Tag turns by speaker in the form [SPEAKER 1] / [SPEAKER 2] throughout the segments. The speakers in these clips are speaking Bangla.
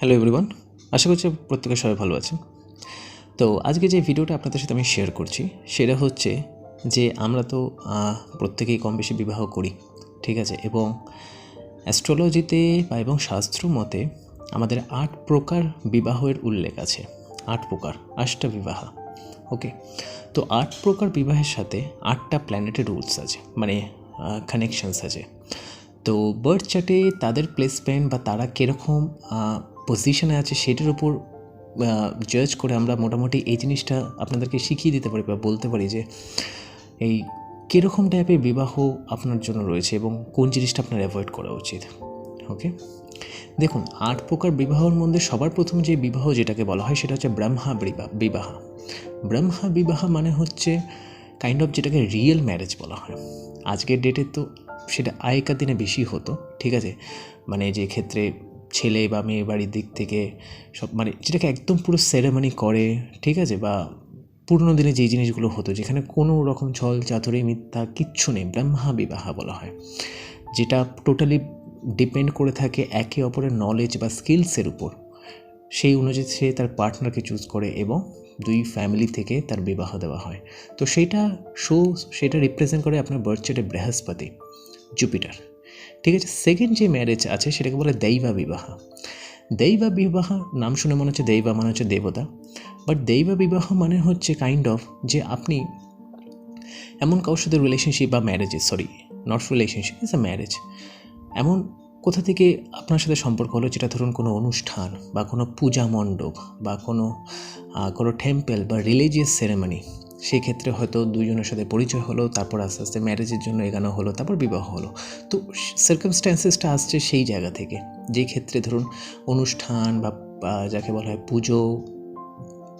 [SPEAKER 1] হ্যালো এভরিওয়ান আশা করছি প্রত্যেকে সবাই ভালো আছেন। তো আজকে যে ভিডিওটা আপনাদের সাথে আমি শেয়ার করছি, সেটা হচ্ছে যে আমরা তো প্রত্যেকেই কম বেশি বিবাহ করি, ঠিক আছে? এবং অ্যাস্ট্রোলজিতে বা এবং শাস্ত্র মতে আমাদের আট প্রকার বিবাহের উল্লেখ আছে। আট প্রকার, আটটা বিবাহ ওকে তো আট প্রকার বিবাহের সাথে আটটা প্ল্যানেটের রুলস আছে মানে কানেকশানস আছে। তো বার্থ চার্টে তাদের প্লেসমেন্ট বা তারা কীরকম পজিশনে আছে, সেটার উপর জাজ করে আমরা মোটামুটি এই জিনিসটা আপনাদেরকে শিখিয়ে দিতে পারি বা বলতে পারি যে, এই কীরকম টাইপের বিবাহ আপনার জন্য রয়েছে এবং কোন জিনিসটা আপনার অ্যাভয়েড করা উচিত? ওকে দেখুন, আট প্রকার বিবাহর মধ্যে সবার প্রথম যে বিবাহ যেটাকে বলা হয় সেটা হচ্ছে ব্রহ্মা বিবাহ। ব্রহ্মা বিবাহ মানে হচ্ছে কাইন্ড অফ যেটাকে রিয়েল ম্যারেজ বলা হয়। আজকের ডেটে তো সেটা আগেকার দিনে বেশি হতো, ঠিক আছে? মানে যে ক্ষেত্রে ছেলে বা মেয়ে বাড়ির দিক থেকে সব মানে যেটাকে একদম পুরো সেরেমনি করে, ঠিক আছে? বা পুরনো দিনে যেই জিনিসগুলো হতো, যেখানে কোনো রকম ছল চাতুরি মিথ্যা কিচ্ছু নেই, ব্রহ্মা বিবাহ বলা হয়। যেটা টোটালি ডিপেন্ড করে থাকে একে অপরের নলেজ বা স্কিলসের উপর। সেই অনুযায়ী সে তার পার্টনারকে চুজ করে এবং দুই ফ্যামিলি থেকে তার বিবাহ দেওয়া হয়। তো সেইটা শো সেটা রিপ্রেজেন্ট করে আপনার বার্থ চার্টে বৃহস্পতি জুপিটার ঠিক আছে? সেকেন্ড যে ম্যারেজ আছে, সেটাকে বলে দৈবা বিবাহ। দৈবা বিবাহ, নাম শুনে মনে হচ্ছে দৈবা মানে হচ্ছে দেবতা। বাট দৈবা বিবাহ মানে হচ্ছে কাইন্ড অফ যে আপনি এমন কারোর সাথে রিলেশনশিপ বা ম্যারেজে sorry not relationship is a marriage এমন কোথা থেকে আপনার সাথে সম্পর্ক হলো যেটা ধরুন কোনো অনুষ্ঠান বা কোনো পূজা মণ্ডপ বা কোনো কোনো টেম্পল বা রিলিজিয়াস সেরেমনি সেই ক্ষেত্রে হয়তো দুজনের সাথে পরিচয় হলো, তারপর আস্তে আস্তে ম্যারেজের জন্য এগানো হলো, তারপর বিবাহ হলো। তো সার্কামস্ট্যান্সেসটা আসছে সেই জায়গা থেকে। যেই ক্ষেত্রে ধরুন অনুষ্ঠান বা যাকে বলা হয় পুজো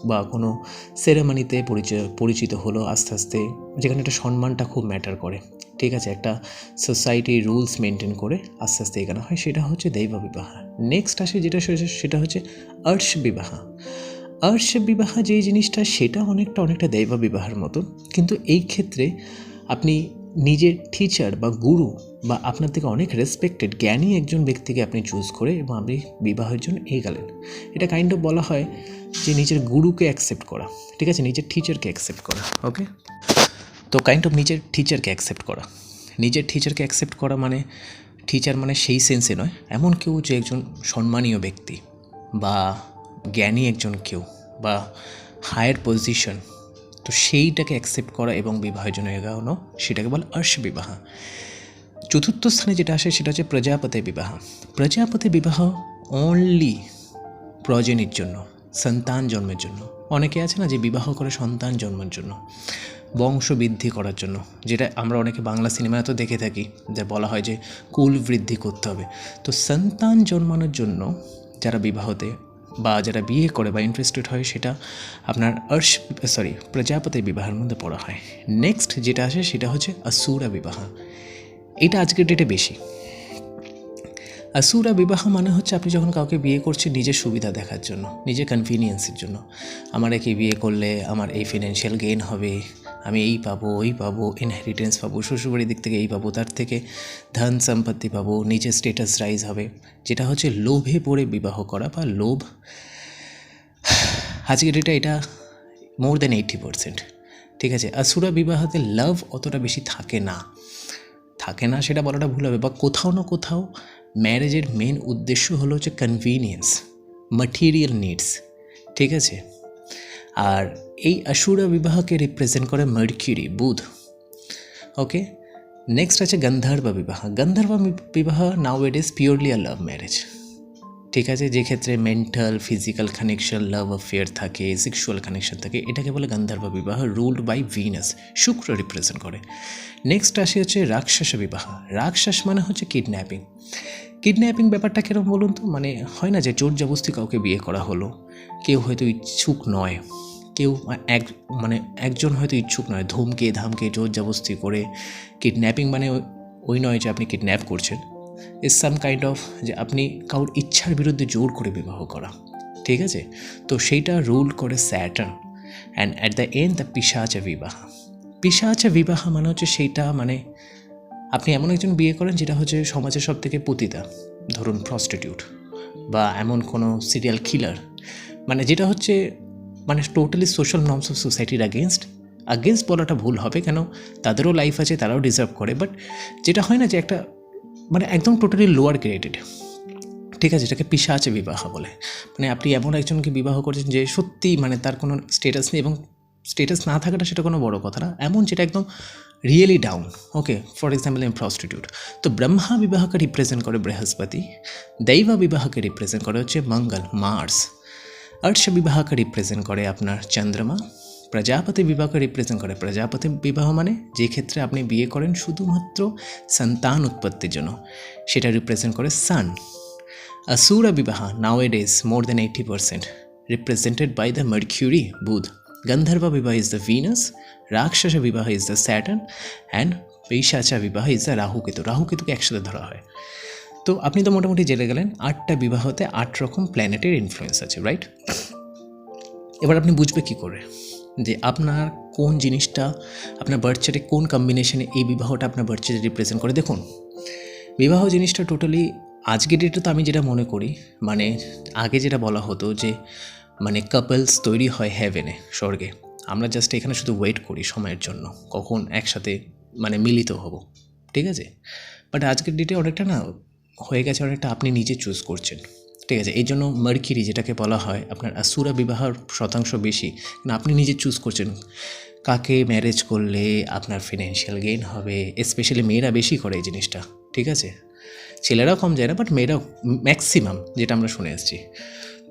[SPEAKER 1] বা কোনো সেরেমনিতে পরিচয়, পরিচিত হলো আস্তে আস্তে, যেখানে একটা সম্মানটা খুব ম্যাটার করে। ঠিক আছে, একটা সোসাইটির রুলস মেনটেন করে আস্তে আস্তে এগানো হয়, সেটা হচ্ছে দৈব বিবাহ নেক্সট আসে যেটা সেটা হচ্ছে আর্শ বিবাহ আর্শ বিবাহ যেই জিনিসটা, সেটা অনেকটা অনেকটা দৈব বিবাহের মতো। কিন্তু এই ক্ষেত্রে আপনি নিজের টিচার বা গুরু বা আপনার থেকে অনেক রেসপেক্টেড জ্ঞানী একজন ব্যক্তিকে আপনি চুজ করে এবং আপনি বিবাহের জন্য এগালেন। এটা কাইন্ড অফ বলা হয় যে নিজের গুরুকে অ্যাকসেপ্ট করা। ঠিক আছে? নিজের টিচারকে অ্যাকসেপ্ট করা। ওকে তো কাইন্ড অফ নিজের টিচারকে অ্যাকসেপ্ট করা। নিজের টিচারকে অ্যাকসেপ্ট করা মানে টিচার মানে সেই সেন্সে নয়। এমন কেউ যে একজন সম্মানীয় ব্যক্তি বা জ্ঞানী একজন কেউ বা হায়ার পজিশন তো সেইটাকে অ্যাকসেপ্ট করা এবং বিবাহের জন্য এগানো সেটাকে বলে অর্শ বিবাহ চতুর্থ স্থানে যেটা আসে সেটা হচ্ছে প্রজাপতি বিবাহ। প্রজাপতি বিবাহ অনলি প্রজনির জন্য, সন্তান জন্মের জন্য। অনেকে আছে না যে বিবাহ করে সন্তান জন্মের জন্য বংশ বৃদ্ধি করার জন্য, যেটা আমরা অনেকে বাংলা সিনেমায় তো দেখে থাকি, যে বলা হয় যে কুল বৃদ্ধি করতে হবে। তো সন্তান জন্মানোর জন্য যারা বিবাহতে বা যারা বিয়ে করে বা ইন্টারেস্টেড হয়, সেটা আপনার অর্শ সরি প্রজাপতি বিবাহের মধ্যে পড়া হয়। নেক্সট যেটা আসে, সেটা হচ্ছে আসুরা বিবাহ। এটা আজকের ডেটে বেশি। আসুরা বিবাহ মানে হচ্ছে আপনি যখন কাউকে বিয়ে করছেন নিজের সুবিধা দেখার জন্য, নিজের কনভিনিয়েন্সের জন্য। আমার একে বিয়ে করলে আমার এই ফিনান্সিয়াল গেইন হবে আমি এই পাবো ওই পাবো ইনহেরিটেন্স পাবো, শ্বশুরবাড়ির দিক থেকে এই পাবো, তার থেকে ধন সম্পত্তি পাবো, নিজের স্টেটাস রাইজ হবে। যেটা হচ্ছে লোভে পড়ে বিবাহ করা বা লোভ। আজকের ডেটে এটা মোর দ্যান এইট্টি পারসেন্ট ঠিক আছে? আসুরা বিবাহতে লাভ অতটা বেশি থাকে না। থাকে না সেটা বলাটা ভুল হবে, বা কোথাও না কোথাও ম্যারেজের মেন উদ্দেশ্য হলো হচ্ছে কনভিনিয়েন্স মাটেরিয়াল নিডস ঠিক আছে? আর এই আসুরা বিবাহকে রিপ্রেজেন্ট করে মার্কিউরি বুধ ওকে নেক্সট আছে গন্ধর্ব বিবাহ গন্ধর্ব বিবাহ now it is purely a love marriage ঠিক আছে? যে ক্ষেত্রে mental physical connection love affair থাকে সেক্সুয়াল কানেকশন থাকে, এটাকে বলে গান্ধার্ব বিবাহ ruled by Venus Shukra represent করে। নেক্সট আসে হচ্ছে রাক্ষস বিবাহ রাক্ষস মানে হচ্ছে কিডন্যাপিং কিডন্যাপিং ব্যাপারটা কীরকম বলুন তো? মানে হয় না যে জোর জবস্তি কাউকে বিয়ে করা হলো। কেউ হয়তো ইচ্ছুক নয়। কেউ এক মানে একজন হয়তো ইচ্ছুক নয়। ধমকে, ধামকে জোর জবস্তি করে কিডন্যাপিং মানে ওই- নয় যে আপনি কিডন্যাপ করছেন। ইজ সাম কাইন্ড অফ যে আপনি কারোর ইচ্ছার বিরুদ্ধে জোর করে বিবাহ করা। ঠিক আছে? তো সেইটা রুল করে Saturn and at the end the Pisacha বিবাহ পিসাচা বিবাহ মানে হচ্ছে সেইটা মানে আপনি এমন একজন বিয়ে করেন যেটা হচ্ছে সমাজের সব থেকে পতিতা। ধরুন প্রস্টিটিউট বা এমন কোনো সিরিয়াল কিলার মানে যেটা হচ্ছে মানে টোটালি সোশ্যাল নর্মস অফ সোসাইটির আগেনস্ট আগেনস্ট বলাটা ভুল হবে কেন? তাদেরও লাইফ আছে, তারাও ডিজার্ভ করে বাট যেটা হয় না যে একটা মানে একদম টোটালি লোয়ার গ্রেডেড ঠিক আছে? এটাকে পিসা আছে বিবাহ বলে। মানে আপনি এমন একজনকে বিবাহ করছেন যে সত্যি মানে তার কোনো স্টেটাস নেই এবং স্টেটাস না থাকাটা সেটা কোনো বড় কথা না। এমন যেটা একদম really down okay for example M prostitute তো ব্রহ্মা বিবাহকে রিপ্রেজেন্ট করে বৃহস্পতি, দৈব বিবাহকে রিপ্রেজেন্ট করে হচ্ছে মঙ্গল মার্স আর্শ বিবাহকে রিপ্রেজেন্ট করে আপনার চন্দ্রমা প্রজাপতি বিবাহকে রিপ্রেজেন্ট করে প্রজাপতি বিবাহ মানে যে ক্ষেত্রে আপনি বিয়ে করেন শুধুমাত্র সন্তান উৎপত্তির জন্য সেটা রিপ্রেজেন্ট করে সান আসুরা বিবাহ now it is more than eighty percent represented by the Mercury বুধ গন্ধর্ব বিবাহ ইজ দ্য ভিনাস রাক্ষস বিবাহ is the Saturn and Paishacha বিবাহ ইজ দ্য রাহু কেতু রাহু কেতুকে একসাথে ধরা হয় তো আপনি তো মোটামুটি জেনে গেলেন, আটটা বিবাহতে আট রকম প্ল্যানেটের ইনফ্লুয়েন্স আছে রাইট এবার আপনি বুঝবে কি করে? যে আপনার কোন জিনিসটা, আপনার বার্থ চার্টে কোন কম্বিনেশনে এই বিবাহটা আপনার বার্থ চার্টে রিপ্রেজেন্ট করে? দেখুন, বিবাহ জিনিসটা টোটালি আজকের ডেটে তো আমি যেটা মনে করি মানে আগে যেটা বলা হতো যে মানে কাপলস তৈরি হয় হ্যাভেনে স্বর্গে। আমরা জাস্ট এখানে শুধু ওয়েট করি সময়ের জন্য, কখন একসাথে মানে মিলিত হব, ঠিক আছে? বাট আজকের ডেটে অনেকটা না হয়ে গেছে অনেকটা, আপনি নিজে চুজ করছেন। ঠিক আছে এই জন্য মার্কিরি যেটাকে বলা হয়, আপনার আসুরা বিবাহর শতাংশ বেশি না আপনি নিজে চুজ করছেন কাকে ম্যারেজ করলে আপনার ফিনান্সিয়াল গেইন হবে স্পেশালি মেয়েরা বেশি করে এই জিনিসটা, ঠিক আছে? ছেলেরাও কম যায় না বাট মেয়েরাও ম্যাক্সিমাম যেটা আমরা শুনে আসছি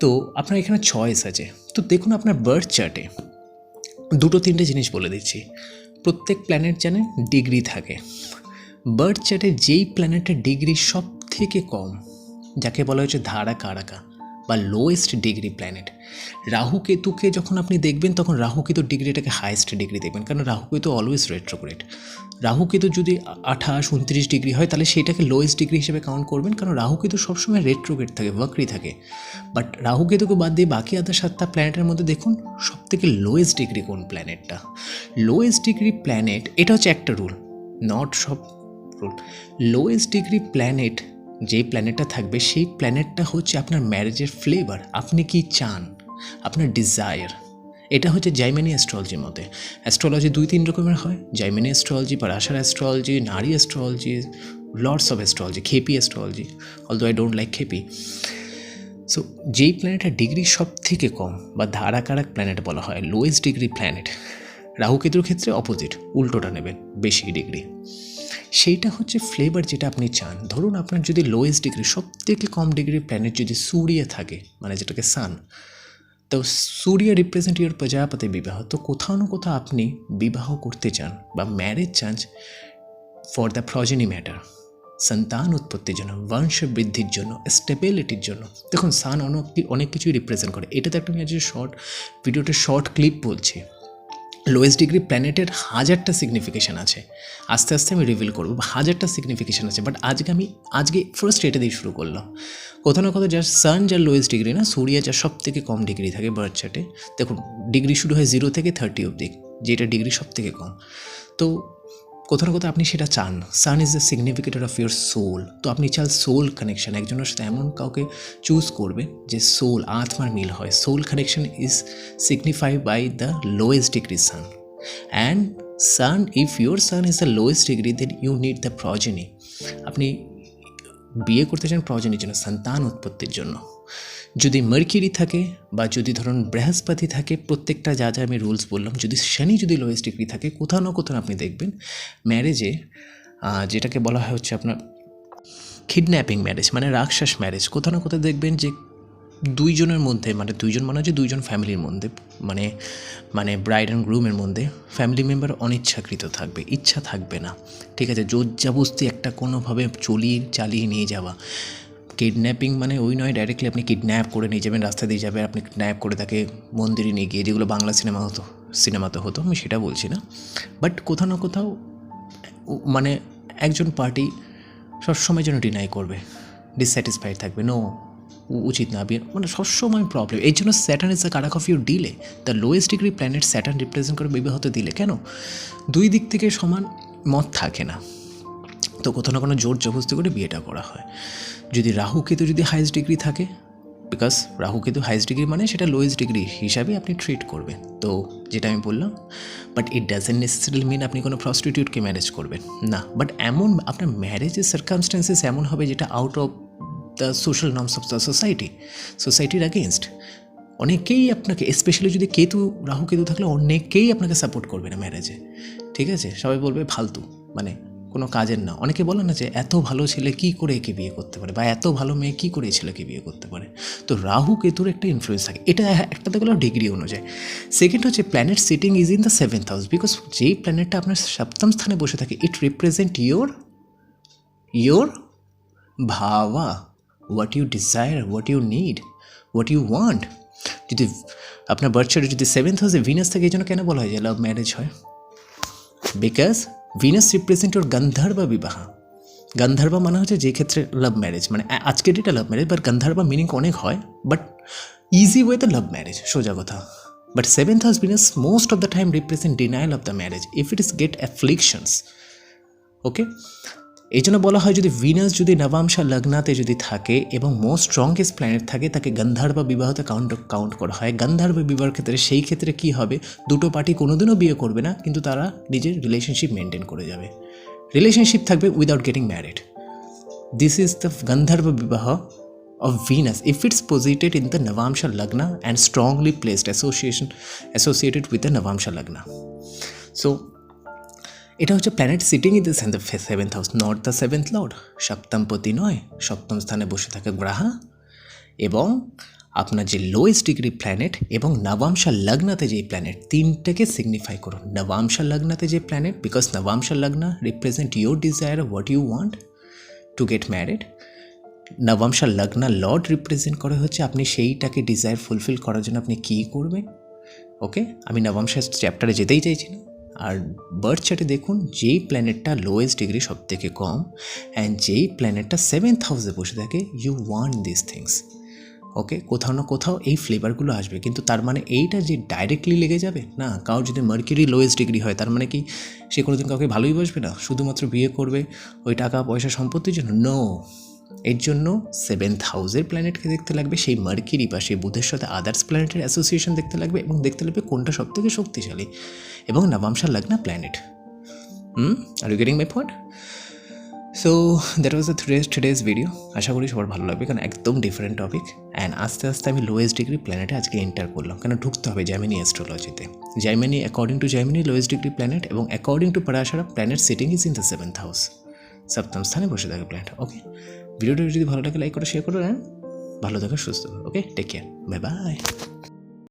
[SPEAKER 1] তো আপনার এখানে চয়েস আছে। তো দেখুন আপনার বার্থ চার্টে দুটো তিনটে জিনিস বলে দিচ্ছি। প্রত্যেক প্ল্যানেট জানে ডিগ্রি থাকে। বার্থ চার্টে যেই প্ল্যানেটের ডিগ্রি সব থেকে কম, যাকে বলা হয়েছে ধারা কারাকা বা লোয়েস্ট ডিগ্রি প্ল্যানেট রাহু কেতুকে যখন আপনি দেখবেন, তখন রাহু কেতু ডিগ্রিটাকে হায়েস্ট ডিগ্রি দেখবেন, কারণ রাহু কেতু অলওয়েজ রেট্রোগ্রেড রাহু কেতু যদি আঠাশ, উনত্রিশ ডিগ্রি হয়, তাহলে সেটাকে লোয়েস্ট ডিগ্রি হিসেবে কাউন্ট করবেন, কারণ রাহু কেতু সবসময় রেট্রোগ্রেড থাকে ওয়াকরি থাকে। বাট রাহু কেতুকে বাদ দিয়ে বাকি আদার সাতটা প্ল্যানেটের মধ্যে দেখুন সব থেকে লোয়েস্ট ডিগ্রি কোন প্ল্যানেটটা লোয়েস্ট ডিগ্রি প্ল্যানেট এটা হচ্ছে একটা রুল নট সব রুল লোয়েস্ট ডিগ্রি প্ল্যানেট যে প্ল্যানেটটা থাকবে, সেই প্ল্যানেটটা হচ্ছে আপনার ম্যারেজের ফ্লেভার আপনি কি চান? আপনার ডিজায়ার এটা হচ্ছে জাইমানি অ্যাস্ট্রোলজির মতে। অ্যাস্ট্রোলজি দুই তিন রকমের হয়। Jaimini astrology Parashara astrology Nadi astrology lords of astrology KP astrology although I don't like KP so যেই প্ল্যানেটের ডিগ্রি সব থেকে কম বা ধারাকারাক প্ল্যানেট বলা হয় লোয়েস্ট ডিগ্রি প্ল্যানেট রাহুকেতুর ক্ষেত্রে অপোজিট উল্টোটা নেবেন, বেশি ডিগ্রি সেইটা হচ্ছে ফ্লেভার যেটা আপনি চান। ধরুন আপনার যদি লোয়েস্ট ডিগ্রি সব থেকে কম ডিগ্রি প্ল্যানেট যদি সূর্য থাকে মানে যেটাকে সান তো সূর্য রিপ্রেজেন্ট ইউর প্রজাপতি বিবাহ। তো কোথাও না কোথাও আপনি বিবাহ করতে চান বা ম্যারেজ চান ফর দ্য প্রজেনি ম্যাটার সন্তান উৎপত্তির জন্য বংশ বৃদ্ধির জন্য স্টেবিলিটির জন্য। দেখুন সান অনেক অনেক কিছুই রিপ্রেজেন্ট করে। এটাতে একটা আমি আজকে শর্ট ভিডিওটা শর্ট ক্লিপ বলছি। লোয়েস্ট ডিগ্রি প্ল্যানেটের হাজারটা সিগনিফিকেশান আছে। আস্তে আস্তে আমি রিভিল করব, হাজারটা সিগনিফিকেশান আছে বাট আজকে আমি, আজকে ফার্স্ট এটা দিয়ে শুরু করলাম। কোথাও না কোথাও যার সান যার লোয়েস্ট ডিগ্রি না, সূর্য যার সব থেকে কম ডিগ্রি থাকে বার্থ চার্টে দেখুন ডিগ্রি শুরু হয় জিরো থেকে থার্টি অব্দি যেটা ডিগ্রি সব থেকে কম। তো কোথাও না কোথাও আপনি সেটা চান? Sun is the significator of your soul তো আপনি চান সোল কানেকশন একজনের সাথে এমন কাউকে চুজ করবে যে সোল আত্মার মিল হয়। Soul connection is signify by the lowest degree sun and sun if your sun is the lowest degree then you need the progeny আপনি বিয়ে করতে চান প্রয়োজনের জন্য সন্তান উৎপত্তির জন্য। যদি মার্কিরি থাকে বা যদি ধরুন বৃহস্পতি থাকে, প্রত্যেকটা যা যা আমি রুলস বললাম, যদি শনি যদি লোয়েস্ট ডিগ্রি থাকে, কোথাও না কোথাও আপনি দেখবেন ম্যারেজে যেটাকে বলা হয় হচ্ছে আপনার কিডন্যাপিং ম্যারেজ মানে রাক্ষস ম্যারেজ কোথাও না কোথাও দেখবেন যে দুইজনের মধ্যে মানে দুইজন মানে হচ্ছে দুইজন ফ্যামিলির মধ্যে মানে মানে ব্রাইড অ্যান্ড গ্রুমের মধ্যে ফ্যামিলি মেম্বার অনিচ্ছাকৃত থাকবে, ইচ্ছা থাকবে না। ঠিক আছে, জোরজাবস্তি একটা কোনোভাবে চলিয়ে চালিয়ে নিয়ে যাওয়া। কিডন্যাপিং মানে ওই নয় ডাইরেক্টলি আপনি কিডন্যাপ করে নিয়ে যাবেন, রাস্তা দিয়ে যাবে, আপনি কিডন্যাপ করে তাকে মন্দিরে নিয়ে গিয়ে, যেগুলো বাংলা সিনেমা হতো সিনেমাতে হতো, আমি সেটা বলছি না। বাট কোথাও না কোথাও মানে একজন পার্টি সবসময় যেন ডিনাই করবে ডিসস্যাটিসফাইড থাকবে নো উচিত না মানে সবসময় প্রবলেম এই জন্য Saturn is the karaka of your delay the lowest degree planet Saturn represent করে বিবাহতে দিলে। কেন? দুই দিক থেকে সমান মত থাকে না। তো কোথাও না কোনো জোর জবস্তি করে বিয়েটা করা হয়। যদি রাহু কেতু যদি হাইয়েস্ট ডিগ্রি থাকে because Rahu Ketu highest degree মানে সেটা লোয়েস্ট ডিগ্রি হিসাবে আপনি ট্রিট করবেন। তো যেটা আমি বললাম but it doesn't necessarily mean আপনি কোনো প্রস্টিটিউটকে ম্যারেজ করবেন। না বাট এমন আপনার ম্যারেজের সার্কামস্টেন্সেস এমন হবে যেটা out of the social norms of the society সোসাইটির অ্যাগেনস্ট অনেকেই আপনাকে স্পেশালি যদি কেতু, রাহু কেতু থাকলে অনেকেই আপনাকে সাপোর্ট করবে না ম্যারেজে ঠিক আছে? সবাই বলবে ফালতু। মানে কোনো কাজের না। অনেকে বলে না যে এত ভালো ছেলে কি করে একে বিয়ে করতে পারে? বা এত ভালো মেয়ে কি করে ছেলেকে বিয়ে করতে পারে? তো রাহু কেতুর একটা ইনফ্লুয়েন্স থাকে। এটা একটা তো গেল ডিগ্রি অনুযায়ী। সেকেন্ড হচ্ছে planet sitting is in the seventh house because যেই প্ল্যানেটটা আপনার সপ্তম স্থানে বসে থাকে it represent your your bhava what you desire what you need what you want যদি আপনার বার্থ চার্টে যদি সেভেন্থ হাউসে ভিনাস থাকে, এই জন্য কেন বলা হয় যে লাভ ম্যারেজ হয়? বিকজ ভিনাস রিপ্রেজেন্ট ওর গন্ধর্বা বিবাহ গন্ধর্বা মানে হচ্ছে যে ক্ষেত্রে লাভ ম্যারেজ মানে আজকের এটা love marriage but Gandharva meaning অনেক হয় বাট ইজি ওয়েতে লাভ ম্যারেজ সোজা কথা। But seventh house Venus most of the time represent denial of the marriage if it is get afflictions okay এই জন্য বলা হয় যদি ভিনাস যদি নবাংশা লগ্নাতে যদি থাকে এবং মোস্ট স্ট্রংগেস্ট প্ল্যানেট থাকে, তাকে গান্ধার্বা বিবাহতে কাউন্ট কাউন্ট করা হয়। গান্ধার্বা বিবাহের ক্ষেত্রে সেই ক্ষেত্রে কি হবে? দুটো পার্টি কোনোদিনও বিয়ে করবে না, কিন্তু তারা নিজের রিলেশনশিপ মেনটেন করে যাবে। রিলেশনশিপ থাকবে without getting married this is the Gandharva vivah of Venus if it's posited in the Navamsha Lagna and strongly placed association associated with the Navamsha Lagna. So এটা হচ্ছে planet sitting in the seventh house not the seventh lord সপ্তমপতি নয়, সপ্তম স্থানে বসে থাকে গ্রাহা। এবং আপনার যে লোয়েস্ট ডিগ্রি প্ল্যানেট এবং নবাংশা লগ্নাতে যে প্ল্যানেট তিনটাকে সিগনিফাই করুন। নবাংশা লগ্নাতে যে planet because Navamsha Lagna represent your desire what you want to get married Navamsha Lagna lord represent করে হচ্ছে আপনি সেইটাকে ডিজায়ার ফুলফিল করার জন্য আপনি কী করবেন। ওকে আমি নবংশা চ্যাপ্টারে যেতেই চাইছি না। আর বার্থ চার্টে দেখুন, যেই প্ল্যানেটটা লোয়েস্ট ডিগ্রি সব থেকে কম অ্যান্ড যেই প্ল্যানেটটা সেভেন্থ হাউসে বসে থাকে you want this things okay কোথাও না কোথাও এই ফ্লেভারগুলো আসবে। কিন্তু তার মানে এইটা যে ডাইরেক্টলি লেগে যাবে? না, কারোর যদি মার্কিরি লোয়েস্ট ডিগ্রি হয়, তার মানে কি? সে কোনোদিন কাউকে ভালোই বসবে না? শুধুমাত্র বিয়ে করবে ওই টাকা পয়সা সম্পত্তির জন্য? নো এর জন্য সেভেন্থ হাউসের প্ল্যানেটকে দেখতে লাগবে, সেই মার্কিরি বা সেই বুধের সাথে আদার্স প্ল্যানেটের অ্যাসোসিয়েশন দেখতে লাগবে এবং দেখতে লাগবে কোনটা সব থেকে শক্তিশালী এবং Navamsha Lagna planet hmm are you getting my point so that was the today's today's video আশা করি সবার ভালো লাগবে, কারণ একদম ডিফারেন্ট টপিক অ্যান্ড আস্তে আস্তে আমি লোয়েস্ট ডিগ্রি প্ল্যানেটে আজকে এন্টার করলাম, কেন ঢুকতে হবে Jaimini অ্যাস্ট্রোলজিতে Jaimini according to Jaimini lowest degree planet এবং according to Parashara planet sitting is in the seventh house সপ্তম স্থানে বসে থাকে প্ল্যানেট ওকে ভিডিওটা যদি ভালো লাগে লাইক করে শেয়ার করে নেন ভালো থাকা, সুস্থ okay take care bye bye